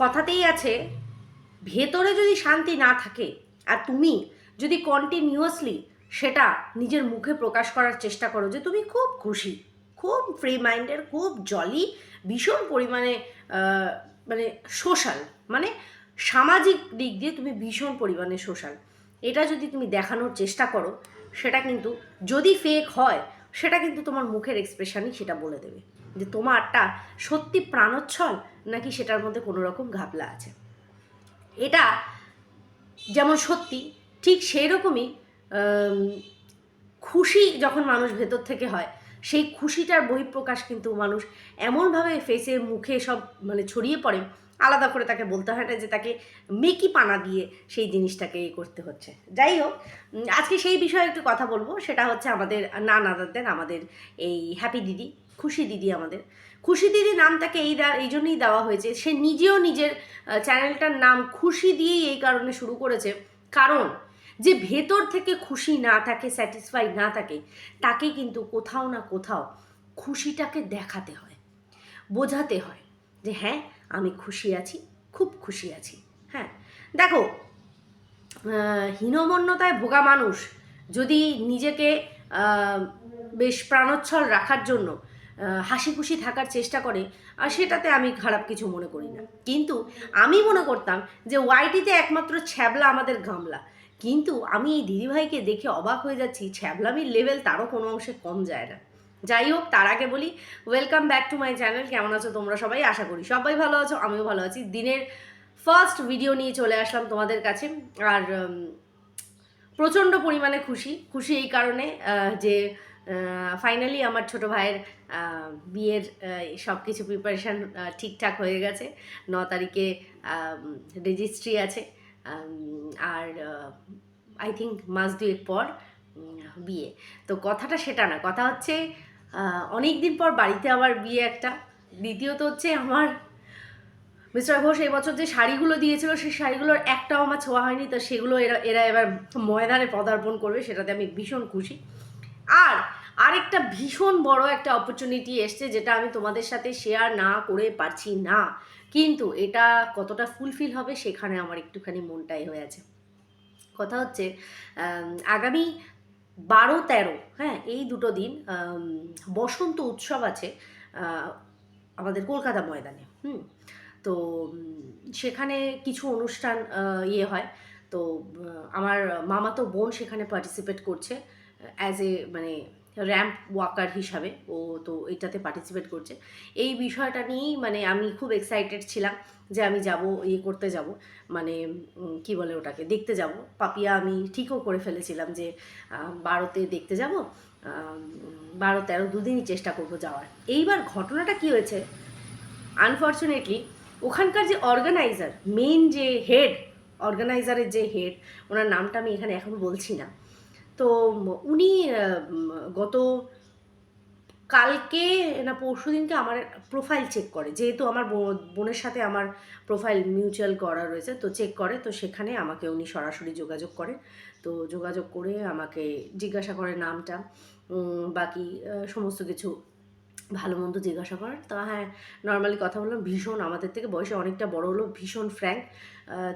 কথাতেই আছে, ভেতরে যদি শান্তি না থাকে আর তুমি যদি কন্টিনিউয়াসলি সেটা নিজের মুখে প্রকাশ করার চেষ্টা করো যে তুমি খুব খুশি, খুব ফ্রি মাইন্ডের খুব জলি ভীষণ পরিমাণে মানে সোশ্যাল মানে সামাজিক দিক দিয়ে তুমি ভীষণ পরিমাণে সোশ্যাল এটা যদি তুমি দেখানোর চেষ্টা করো, সেটা কিন্তু যদি ফেক হয়, সেটা কিন্তু তোমার মুখের এক্সপ্রেশনই সেটা বলে দেবে। যে তোমারটা সত্যি প্রাণোচ্ছল নাকি সেটার মধ্যে কোনো রকম ঘাপলা আছে? এটা যেমন সত্যি, ঠিক সেই রকমই খুশি যখন মানুষ ভেতর থেকে হয়, সেই খুশিটার বহিঃপ্রকাশ কিন্তু মানুষ এমনভাবে ফেসে মুখে সব মানে ছড়িয়ে পড়ে, আলাদা করে তাকে বলতে হয় না যে তাকে মেকি পানা দিয়ে সেই জিনিসটাকে এ করতে হচ্ছে। যাই হোক আজকে সেই বিষয়ে একটু কথা বলব, সেটা হচ্ছে আমাদের নানাদাদের আমাদের এই হ্যাপি দিদি খুশি দিদি আমাদের। খুশি দিদি নামটাকে এই দা- এই জন্যই দেওয়া হয়েছে। সে নিজেও নিজের চ্যানেলটার নাম খুশি দিয়েই এই কারণে শুরু করেছে। কারণ যে ভেতর থেকে খুশি না থাকে স্যাটিসফাইড না থাকে, তাকে কিন্তু কোথাও না কোথাও খুশিটাকে দেখাতে হয়, বোঝাতে হয় যে হ্যাঁ আমি খুশি আছি, খুব খুশি আছি। হ্যাঁ দেখো হীনমন্যতায় ভোগা মানুষ যদি নিজেকে বেশ প্রাণোচ্ছল রাখার জন্য হাসি খুশি থাকার চেষ্টা করে, আর সেটাতে আমি খারাপ কিছু মনে করি না। কিন্তু আমি মনে করতাম যে ওয়াইটিতে একমাত্র ছ্যাবলা আমাদের গামলা। কিন্তু আমি এই দিদিভাইকে দেখে অবাক হয়ে যাচ্ছি, ছ্যাবলামির লেভেল তারও কোনো অংশে কম যায় না। যাই হোক, তার আগে বলি welcome back to my channel কেমন আছো তোমরা সবাই? আশা করি সবাই ভালো আছো, আমিও ভালো আছি। দিনের ফার্স্ট ভিডিও নিয়ে চলে আসলাম তোমাদের কাছে, আর প্রচণ্ড পরিমাণে খুশি। খুশি এই কারণে যে ফাইনালি আমার ছোট ভাইয়ের বিয়ের সব কিছু প্রিপারেশান ঠিকঠাক হয়ে গেছে। ন তারিখে রেজিস্ট্রি আছে। আর আই থিঙ্ক মাস দুয়েক পর বিয়ে। তো কথাটা সেটা না, কথা হচ্ছে অনেক দিন পর বাড়িতে আবার বিয়ে একটা। দ্বিতীয়ত হচ্ছে আমার মিস্টার ঘোষ এই বছর যে শাড়িগুলো দিয়েছিল, সেই শাড়িগুলোর একটাও আমার ছোঁয়া হয়নি। তো সেগুলো এরা এরা এবার ময়দানে পদার্পণ করবে, সেটাতে আমি ভীষণ খুশি। আর আরেকটা ভীষণ বড় একটা অপরচুনিটি এসছে যেটা আমি তোমাদের সাথে শেয়ার না করে পারছি না। কিন্তু এটা কতটা ফুলফিল হবে সেখানে আমার একটুখানি মনটাই হয়ে আছে। কথা হচ্ছে আগামী বারো, তেরো হ্যাঁ এই দুটো দিন বসন্ত উৎসব আছে আমাদের কলকাতা ময়দানে, হুম? তো সেখানে কিছু অনুষ্ঠান ইয়ে হয়। তো আমার মামাতো বোন সেখানে পার্টিসিপেট করছে অ্যাজ এ মানে র্যাম্প ওয়াকার হিসাবে ও তো এটাতে পার্টিসিপেট করছে। এই বিষয়টা নিয়েই মানে আমি খুব এক্সাইটেড ছিলাম যে আমি যাব ইয়ে করতে যাব মানে কি বলে ওটাকে, দেখতে যাব। পাপিয়া, আমি ঠিকও করে ফেলেছিলাম যে বারোতে দেখতে যাব বারো তেরো দুদিনই চেষ্টা করব যাওয়ার। এইবার ঘটনাটা কি হয়েছে? আনফর্চুনেটলি ওখানকার যে অর্গানাইজার মেইন যে হেড অর্গানাইজারের যে হেড ওনার নামটা আমি এখানে এখন বলছি না। তো উনি গত কালকে না পরশু দিনকে আমার প্রোফাইল চেক করে। যেহেতু আমার বোন- বোনের সাথে আমার প্রোফাইল মিউচুয়াল করা রয়েছে, তো চেক করে। তো সেখানে আমাকে উনি সরাসরি যোগাযোগ করে। তো যোগাযোগ করে আমাকে জিজ্ঞাসা করে নামটা বাকি সমস্ত কিছু ভালো মন্দ জিজ্ঞাসা করার। তা হ্যাঁ নর্মালি কথা বললাম, ভীষণ আমাদের থেকে বয়সে অনেকটা বড় হলো, ভীষণ ফ্র্যাঙ্ক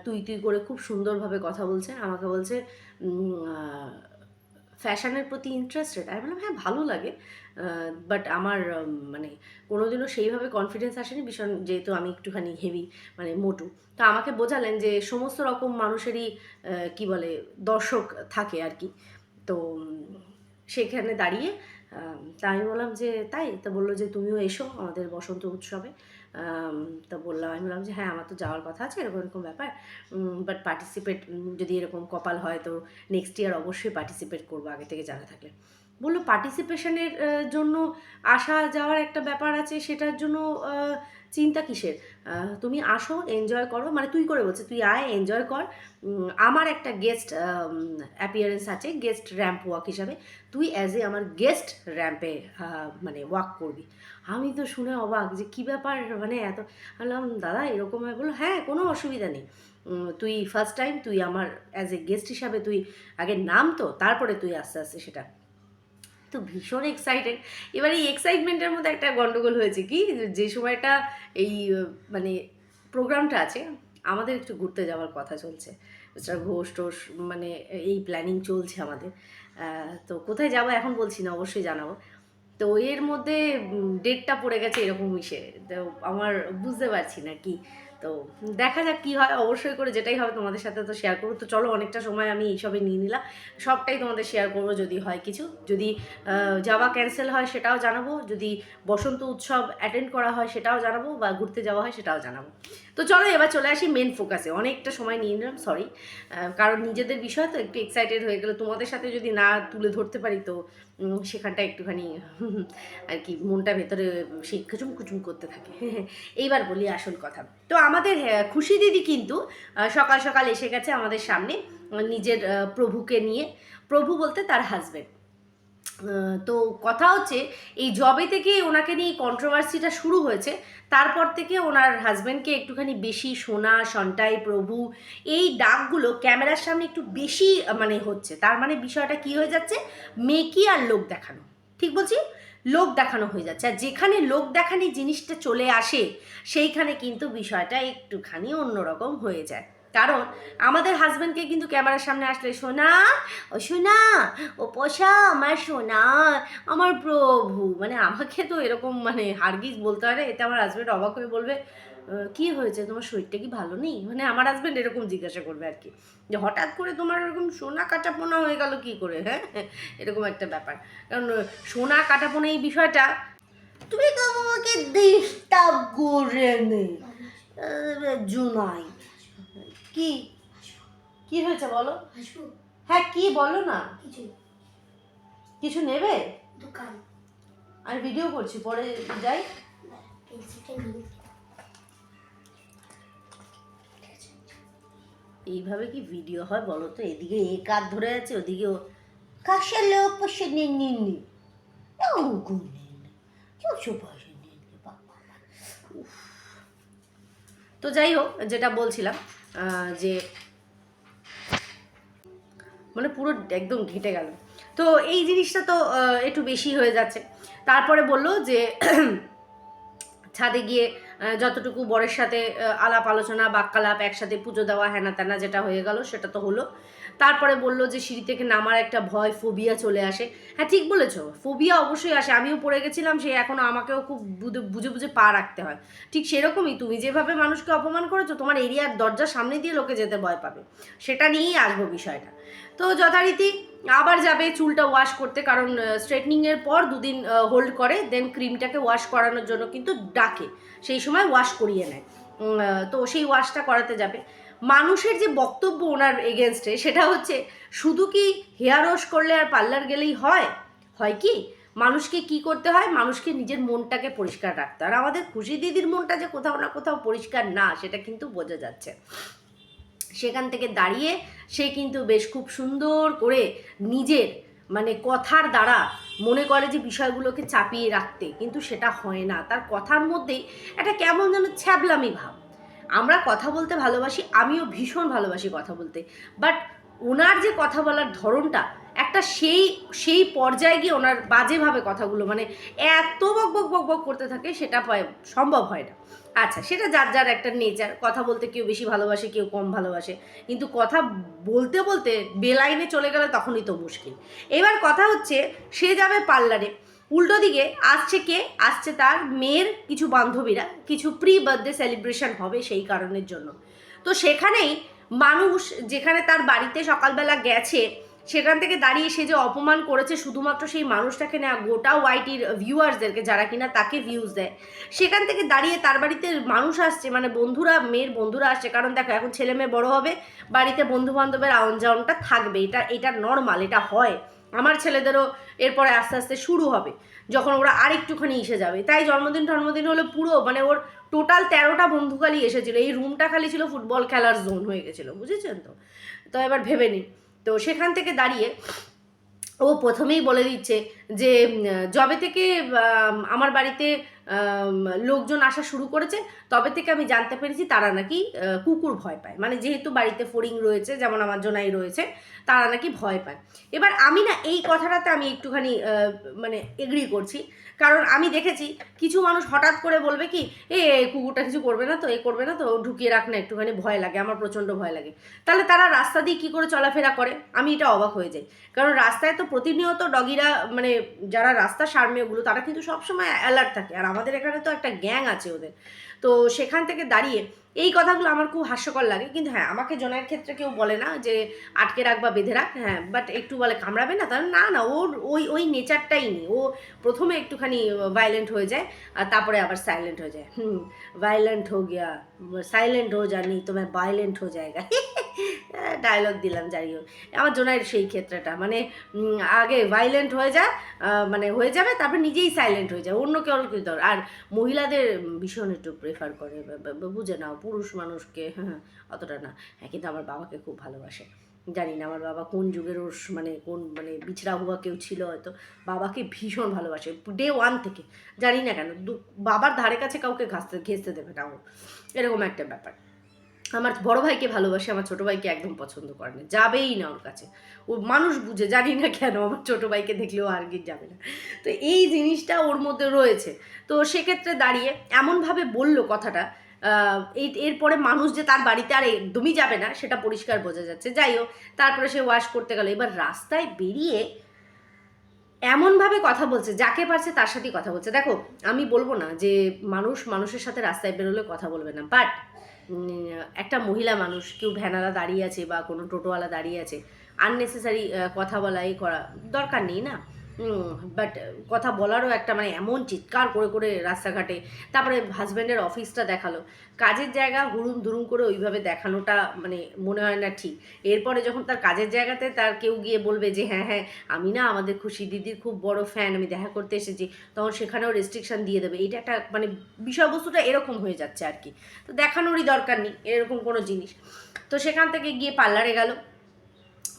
তুই তুই করে খুব সুন্দরভাবে কথা বলছে। আমাকে বলছে ফ্যাশনের প্রতি ইন্টারেস্টেড আমি বললাম হ্যাঁ ভালো লাগে। বাট আমার মানে কোনোদিনও সেইভাবে কনফিডেন্স আসেনি, ভীষণ যেহেতু আমি একটুখানি হেভি মানে মোটু। তো আমাকে বোঝালেন যে সমস্ত রকম মানুষেরই কি বলে, দর্শক থাকে আর কি তো, সেখানে দাঁড়িয়ে তা আমি বললাম যে, তাই? তো বলল যে, তুমিও এসো আমাদের বসন্ত উৎসবে। তা বললাম, আমি বললাম যে হ্যাঁ আমার তো যাওয়ার কথা আছে, এরকম এরকম ব্যাপার। বাট পার্টিসিপেট যদি এরকম কপাল হয়, তো নেক্সট ইয়ার অবশ্যই পার্টিসিপেট করব আগে থেকে জানা থাকলে। বলল পার্টিসিপেশনের জন্য আসা যাওয়ার একটা ব্যাপার আছে, সেটার জন্য চিন্তা কিসের? তুমি আসো এনজয় করো মানে তুই করে বলছে, তুই আয় এনজয় কর। আমার একটা গেস্ট অ্যাপিয়ারেন্স আছে গেস্ট র্যাম্প ওয়াক হিসাবে। তুই অ্যাজ এ আমার গেস্ট র্যাম্পে মানে ওয়াক করবি। আমি তো শুনে অবাক যে কী ব্যাপার মানে এত বললাম, দাদা, এরকম হয়? বলল হ্যাঁ কোনো অসুবিধা নেই। তুই ফার্স্ট টাইম তুই আমার অ্যাজ এ গেস্ট হিসাবে তুই, আগে নাম তো, তারপরে তুই আস্তে আস্তে সেটা তো ভীষণ এক্সাইটেড এবার এই এক্সাইটমেন্টের মধ্যে একটা গন্ডগোল হয়েছে কি? যে সময়টা এই মানে প্রোগ্রামটা আছে, আমাদের একটু ঘুরতে যাওয়ার কথা চলছে। মিস্টার ঘোষ টোষ মানে এই প্ল্যানিং চলছে আমাদের। তো কোথায় যাব এখন বলছি না, অবশ্যই জানাব। তো এর মধ্যে ডেটটা পড়ে গেছে এরকম ইসে। তো আমার বুঝতে পারছি না কি তো দেখা যাক কী হয়, অবশ্যই করে যেটাই হবে তোমাদের সাথে তো শেয়ার করব। তো চলো অনেকটা সময় আমি এইসবে নিয়ে নিলাম। সবটাই তোমাদের শেয়ার করব যদি হয় কিছু। যদি যাওয়া ক্যান্সেল হয় সেটাও জানাব। যদি বসন্ত উৎসব অ্যাটেন্ড করা হয় সেটাও জানাব বা ঘুরতে যাওয়া হয় সেটাও জানাব। তো চলো এবার চলে আসি মেন ফোকাসে অনেকটা সময় নিয়ে নিলাম সরি কারণ নিজেদের বিষয় তো একটু এক্সাইটেড হয়ে গেলো। তোমাদের সাথে যদি না তুলে ধরতে পারি তো সেখানটা একটুখানি আর কি মনটা ভেতরে সেই কুচুম কুচুম করতে থাকে। এইবার বলি আসল কথা। তো আমাদের আহ, খুশি দিদি কিন্তু সকাল সকাল এসে গেছে আমাদের সামনে নিজের প্রভুকে নিয়ে। প্রভু বলতে তার হাজবেন্ড তো কথা হচ্ছে, এই জবে থেকে ওনাকে নিয়ে কন্ট্রোভার্সিটা শুরু হয়েছে, তারপর থেকে ওনার হাজব্যান্ডকে একটুখানি বেশি সোনা সন্টাই প্রভু, এই ডাকগুলো ক্যামেরার সামনে একটু বেশি মানে হচ্ছে। তার মানে বিষয়টা কি হয়ে যাচ্ছে? মেকি আর লোক দেখানো। ঠিক বলছি? লোক দেখানো হয়ে যাচ্ছে। আর যেখানে লোক দেখানি জিনিসটা চলে আসে, সেইখানে কিন্তু বিষয়টা একটুখানি অন্যরকম হয়ে যায়। কারণ আমাদের হাজব্যান্ডকে কিন্তু ক্যামেরার সামনে আসলে সোনা ও সোনা ও পোষা আমার সোনা আমার প্রভু। মানে আমাকে তো এরকম মানে হারগিজ বলতে পারে এতে আমার হাজব্যান্ড অবাক হয়ে বলবে "আহ, কি হয়েছে? তোমার শরীরটা কি ভালো নেই? মানে আমার হাজব্যান্ড এরকম জিজ্ঞাসা করবে আর কি। যে হঠাৎ করে তোমার এরকম সোনা কাটাপোনা হয়ে গেল কি করে হ্যাঁ? এরকম একটা ব্যাপার। কারণ সোনা কাটাপোনা এই বিষয়টা তুমি তো আমাকে ডিস্টার্ব করে নে। আহ, জুনাই। কি? কি হয়েছে বলো? হ্যাঁ কি বলো না। কিছু কিছু নেবে? দোকান। ভিডিও করছি পরে যাই। এইভাবে কি ভিডিও হয় বলো তো? এদিকে এ কাত ধরে আছে ওদিকে ও কাশে লোক পাশে নিয়ে নিয়ে নি তো যাই হোক যেটা বলছিলাম যে মানে পুরো একদম ঘেটে গেল। তো এই জিনিসটা তো একটু বেশি হয়ে যাচ্ছে। তারপরে বলল যে, ছাদে গিয়ে যতটুকু বরের সাথে আলাপ, আলোচনা, বাক্যালাপ, একসাথে পুজো দেওয়া হ্যানা ত্যানা যেটা হয়ে গেল, সেটা তো হলো। তারপরে বলল যে, সিঁড়ি থেকে নামার একটা ভয়, ফোবিয়া চলে আসে। হ্যাঁ ঠিক বলেছ, ফোবিয়া অবশ্যই আসে। আমিও পড়ে গেছিলাম, সে এখনও আমাকেও খুব বুঝে বুঝে বুঝে পা রাখতে হয়। ঠিক সেরকমই তুমি যেভাবে মানুষকে অপমান করেছ, তোমার এরিয়ার দরজার সামনে দিয়ে লোকে যেতে ভয় পাবে। সেটা নিয়েই আসব বিষয়টা। তো যথারীতি আবার যাবে চুলটা ওয়াশ করতে, কারণ স্ট্রেটনিংয়ের পর দুদিন হোল্ড করে দেন ক্রিমটাকে ওয়াশ করানোর জন্য কিন্তু ডাকে। সেই সময় ওয়াশ করিয়ে নেয়। তো সেই ওয়াশটা করাতে যাবে। মানুষের যে বক্তব্য ওনার এগেনস্টে সেটা হচ্ছে, শুধু কি হেয়ার ওয়াশ করলে আর পার্লার গেলেই হয়? হয় কি? মানুষকে কি করতে হয়? মানুষকে নিজের মনটাকে পরিষ্কার রাখতে। আর আমাদের খুশি দিদির মনটা যে কোথাও না কোথাও পরিষ্কার না, সেটা কিন্তু বোঝা যাচ্ছে। সেখান থেকে দাঁড়িয়ে সে কিন্তু বেশ খুব সুন্দর করে নিজের মানে কথার দ্বারা মনে করে যে বিষয়গুলোকে চাপিয়ে রাখতে। কিন্তু সেটা হয় না। তার কথার মধ্যেই একটা কেমন যেন ছ্যাবলামি ভাব। আমরা কথা বলতে ভালোবাসি, আমিও ভীষণ ভালোবাসি কথা বলতে। বাট ওনার যে কথা বলার ধরনটা, একটা সেই সেই পর্যায়ে গিয়ে ওনার বাজেভাবে কথাগুলো মানে এত বক বক বক বক করতে থাকে, সেটা সম্ভব হয় না। আচ্ছা সেটা যার যার একটা নেচার, কথা বলতে কেউ বেশি ভালোবাসে, কেউ কম ভালোবাসে, কিন্তু কথা বলতে বলতে বেলাইনে চলে গেলে তখনই তো মুশকিল। এবার কথা হচ্ছে, সে যাবে পার্লারে, উল্টো দিকে আসছে কে? আসছে তার মেয়ের কিছু বান্ধবীরা, কিছু প্রি বার্থডে সেলিব্রেশন হবে সেই কারণের জন্য। তো সেখানেই মানুষ যেখানে তার বাড়িতে সকালবেলা গেছে, সেখান থেকে দাঁড়িয়ে সে যে অপমান করেছে শুধুমাত্র সেই মানুষটাকে না, গোটা ওয়াইটির ভিউয়ার্সদেরকে যারা কিনা তাকে ভিউজ দেয়। সেখান থেকে দাঁড়িয়ে তার বাড়িতে মানুষ আসছে মানে বন্ধুরা, মেয়ের বন্ধুরা আসছে। কারণ দেখো, এখন ছেলে মেয়ে বড়ো হবে, বাড়িতে বন্ধু বান্ধবের আওয়ান থাকবে, এটা এটা নর্মাল এটা হয়। আমার ছেলেদেরও এরপরে আস্তে আস্তে শুরু হবে, যখন ওরা আরেকটুখানি এসে যাবে। তাই জন্মদিন জন্মদিন হলো পুরো মানে ওর টোটাল তেরোটা বন্ধু খালি এসেছিল। এই রুমটা খালি ছিল ফুটবল খেলার জোন হয়ে গেছিল, বুঝেছেন তো? তো এবার ভেবে নিন। তো সেখান থেকে দাঁড়িয়ে ও প্রথমেই বলে দিচ্ছে যে যবে থেকে আমার বাড়িতে লোকজন আসা শুরু করেছে। তবে থেকে আমি জানতে পেরেছি তারা নাকি কুকুর ভয় পায়। মানে যেহেতু বাড়িতে ফড়িং রয়েছে, যেমন আমার জোনাই রয়েছে, তারা নাকি ভয় পায়। এবার আমি না এই কথাটাতে আমি একটুখানি মানে এগ্রি করছি। কারণ আমি দেখেছি, কিছু মানুষ হঠাৎ করে বলবে কি, এ কুকুরটা কিছু করবে না তো, এ করবে না তো ঢুকিয়ে রাখ না, একটুখানি ভয় লাগে, আমার প্রচণ্ড ভয় লাগে। তাহলে তারা রাস্তা দিয়ে কী করে চলাফেরা করে? আমি এটা অবাক হয়ে যাই। কারণ রাস্তায় তো প্রতিনিয়ত ডগিরা মানে যারা রাস্তা সারমে ওগুলো তারা কিন্তু সবসময় অ্যালার্ট থাকে। আর আমাদের এখানে তো একটা গ্যাং আছে ওদের। তো সেখান থেকে দাঁড়িয়ে এই কথাগুলো আমার খুব হাস্যকর লাগে। কিন্তু হ্যাঁ আমাকে জনের ক্ষেত্রে কেউ বলে না যে আটকে রাখ বা বেঁধে রাখ হ্যাঁ বাট একটু বলে কামড়াবে না। তাহলে না না, ওর ওই ওই নেচারটাই নেই। ও প্রথমে একটুখানি ভায়োলেন্ট হয়ে যায়, আর তারপরে আবার সাইলেন্ট হয়ে যায়। হুম ভায়োলেন্ট হো গিয়া সাইলেন্ট হো জানি তোমার ভায়োলেন্ট হো জায়গা ডায়লগ দিলাম যাই হোক আমার জোনাইয়ের সেই ক্ষেত্রটা মানে আগে ভাইলেন্ট হয়ে যায় মানে হয়ে যাবে, তারপর নিজেই সাইলেন্ট হয়ে যায় অন্য কেউ আর মহিলাদের ভীষণ একটু প্রেফার করে বুঝে নাও, পুরুষ মানুষকে হ্যাঁ অতটা না। হ্যাঁ কিন্তু আমার বাবাকে খুব ভালোবাসে। জানি না আমার বাবা কোন যুগের ওর মানে কোন মানে বিছড়া হুয়া কেউ ছিল হয়তো। বাবাকে ভীষণ ভালোবাসে ডে ওয়ান থেকে। জানি না কেন বাবার ধারে কাছে কাউকে ঘাসতে ঘেসতে দেবে না ও। এরকম একটা ব্যাপার। আমার বড় ভাইকে ভালোবাসে, আমার ছোট ভাইকে একদম পছন্দ করে না। যাবেই না ওর কাছে। ও মানুষ বুঝে, জানি না কেন আমার ছোট ভাইকে দেখলেও আর কি যাবে না। তো এই জিনিসটা ওর মধ্যে রয়েছে। তো সেক্ষেত্রে দাঁড়িয়ে এমনভাবে বলল কথাটা এই এরপরে মানুষ যে তার বাড়িতে আর একদমই যাবে না, সেটা পরিষ্কার বোঝা যাচ্ছে। যাই হোক, তারপরে সে ওয়াশ করতে গেল। এবার রাস্তায় বেরিয়ে এমনভাবে কথা বলছে, যাকে পারছে তার সাথেই কথা বলছে। দেখো, আমি বলব না যে মানুষ মানুষের সাথে রাস্তায় বেরোলে কথা বলবে না বাট একটা মহিলা মানুষ, কেউ ভ্যানালা দাঁড়িয়ে আছে বা কোনো টোটোওয়ালা দাঁড়িয়ে আছে আননেসেসারি কথা বলা এই করা দরকার নেই না? বাট কথা বলারও একটা মানে এমন চিৎকার করে করে রাস্তাঘাটে, তারপরে হাজব্যান্ডের অফিসটা দেখাল। কাজের জায়গা হুড়ুম দুরুম করে ওইভাবে দেখানোটা মানে মনে হয় না ঠিক। এরপরে যখন তার কাজের জায়গাতে তার কেউ গিয়ে বলবে যে হ্যাঁ হ্যাঁ আমি না আমাদের খুশি দিদির খুব বড় ফ্যান আমি দেখা করতে এসেছি। তখন সেখানেও রেস্ট্রিকশান দিয়ে দেবে। এটা একটা মানে বিষয়বস্তুটা এরকম হয়ে যাচ্ছে আর কি। তো দেখানোরই দরকার নেই, এরকম কোনো জিনিস। তো সেখান থেকে গিয়ে পার্লারে গেল।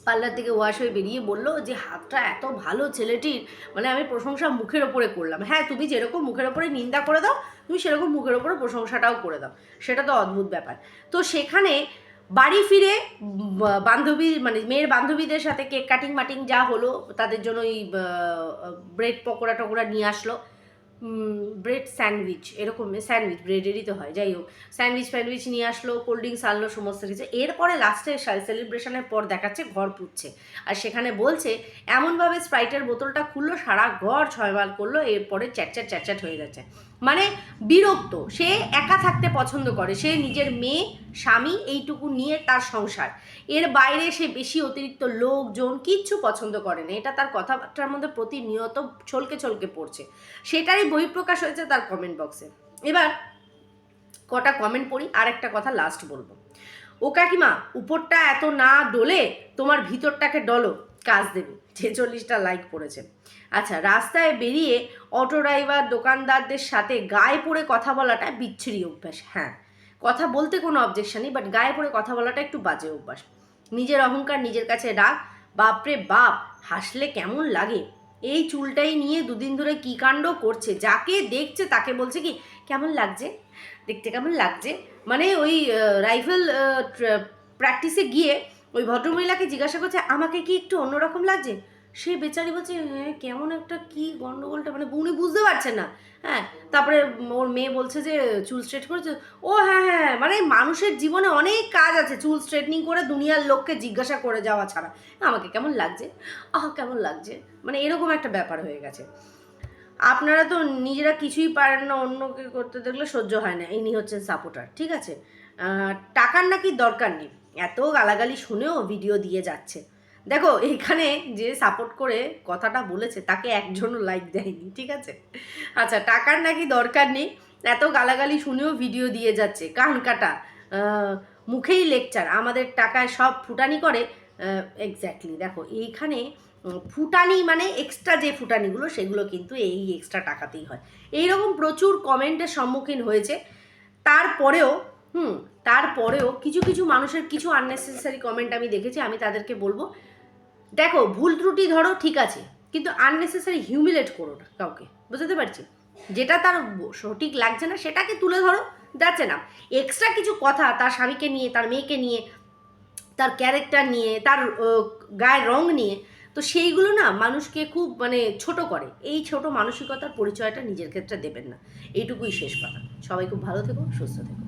পার্লার থেকে ওয়াশ হয়ে বেরিয়ে বলল যে, হাতটা এত ভালো ছেলেটির মানে আমি প্রশংসা মুখের ওপরে করলাম। হ্যাঁ তুমি যেরকম মুখের ওপরে নিন্দা করে দাও, তুমি সেরকম মুখের ওপরে প্রশংসাটাও করে দাও। সেটা তো অদ্ভুত ব্যাপার। তো সেখানে বাড়ি ফিরে বান্ধবী মানে মেয়ের বান্ধবীদের সাথে কেক কাটিং মাটিং যা হলো, তাদের জন্য ওই ব্রেড পকোড়া টকোড়া নিয়ে আসলো। ব্রেড স্যান্ডউইচ এরকম স্যান্ডউইচ ব্রেডেরই তো হয়, যাই হোক। স্যান্ডউইচ ফ্যান্ডউইচ নিয়ে আসলো কোল্ড ড্রিঙ্কস আনলো, সমস্ত কিছু। এরপরে লাস্টে সেলিব্রেশনের পর দেখাচ্ছে, ঘর পুচ্ছে আর সেখানে বলছে, এমনভাবে স্প্রাইটের বোতলটা খুললো, সারা ঘর ছয়মাল করল, এরপরে চ্যাটচ্যাট চ্যাটচ্যাট হয়ে যাচ্ছে মানে বিরক্ত, সে একা থাকতে পছন্দ করে, সে নিজের মেয়ে, স্বামী, এইটুকু নিয়ে তার সংসার। এর বাইরে সে বেশি অতিরিক্ত লোকজন কিচ্ছু পছন্দ করে না, এটা তার কথাবার্তার মধ্যে প্রতিনিয়ত ছলকে ছলকে পড়ছে। সেটারই বহিঃপ্রকাশ হয়েছে তার কমেন্ট বক্সে এবার কটা কমেন্ট পড়ি, আর একটা কথা লাস্ট বলব। ও কাকিমা, উপরটা এত না ডলে তোমার ভিতরটাকে ডলো, কাজ দেবে। ছেচল্লিশটা লাইক পড়েছে। আচ্ছা রাস্তায় বেরিয়ে অটো ড্রাইভার দোকানদারদের সাথে গায়ে পড়ে কথা বলাটা বিচ্ছিরি অভ্যাস। হ্যাঁ কথা বলতে কোনো অবজেকশন নেই বাট গায়ে পড়ে কথা বলাটা একটু বাজে অভ্যাস। নিজের অহংকার নিজের কাছে রাখ। বাপরে বাপ, হাসলে কেমন লাগে? এই চুলটাই নিয়ে দুদিন ধরে কী কাণ্ড করছে, যাকে দেখছে তাকে বলছে কি, কেমন লাগছে? দেখতে কেমন লাগছে? মানে ওই রাইফেল প্র্যাকটিসে গিয়ে ওই ভদ্রমহিলাকে জিজ্ঞাসা করছে, আমাকে কি একটু অন্যরকম লাগছে? সে বেচারি বলছে "হ্যাঁ, কেমন একটা কি গন্ডগোলটা মানে উনি বুঝতে পারছেন না। হ্যাঁ তারপরে ওর মেয়ে বলছে যে চুল স্ট্রেট করেছে? ও হ্যাঁ হ্যাঁ মানে মানুষের জীবনে অনেক কাজ আছে চুল স্ট্রেটনিং করে দুনিয়ার লোককে জিজ্ঞাসা করে যাওয়া ছাড়া। আমাকে কেমন লাগছে? আহ কেমন লাগছে? মানে এরকম একটা ব্যাপার হয়ে গেছে। আপনারা তো নিজেরা কিছুই পারেন না অন্যকে করতে দেখলে সহ্য হয় না। ইনি হচ্ছেন সাপোর্টার ঠিক আছে? টাকার নাকি দরকার নেই। এত গালাগালি শুনেও ভিডিও দিয়ে যাচ্ছে। দেখো, এখানে যে সাপোর্ট করে কথাটা বলেছে, তাকে একজনও লাইক দেয়নি, ঠিক আছে? আচ্ছা টাকার নাকি দরকার নেই, এত গালাগালি শুনেও ভিডিও দিয়ে যাচ্ছে, কান কাটা। মুখেই লেকচার আমাদের টাকায় সব ফুটানি করে। এক্স্যাক্টলি দেখো, এইখানে ফুটানি মানে এক্সট্রা যে ফুটানিগুলো, সেগুলো কিন্তু এই এক্সট্রা টাকাতেই হয়। এইরকম প্রচুর কমেন্টের সম্মুখীন হয়েছে। তারপরেও, হুম, তারপরেও কিছু কিছু মানুষের কিছু আননেসেসারি কমেন্ট আমি দেখেছি, আমি তাদেরকে বলব। দেখো, ভুল ত্রুটি ধরো, ঠিক আছে, কিন্তু আননেসেসারি হিউমিলেট করো না কাউকে, বুঝতে পারছি? যেটা তার সঠিক লাগছে না, সেটাকে তুলে ধরো যাচ্ছে না এক্সট্রা কিছু কথা তার স্বামীকে নিয়ে, তার মেয়েকে নিয়ে, তার ক্যারেক্টার নিয়ে, তার গায়ের রং নিয়ে, তো সেইগুলো না মানুষকে খুব মানে ছোট করে। এই ছোট মানসিকতার পরিচয়টা নিজের ক্ষেত্রে দেবেন না। এইটুকুই শেষ কথা। সবাই খুব ভালো থেকো, সুস্থ থেকো।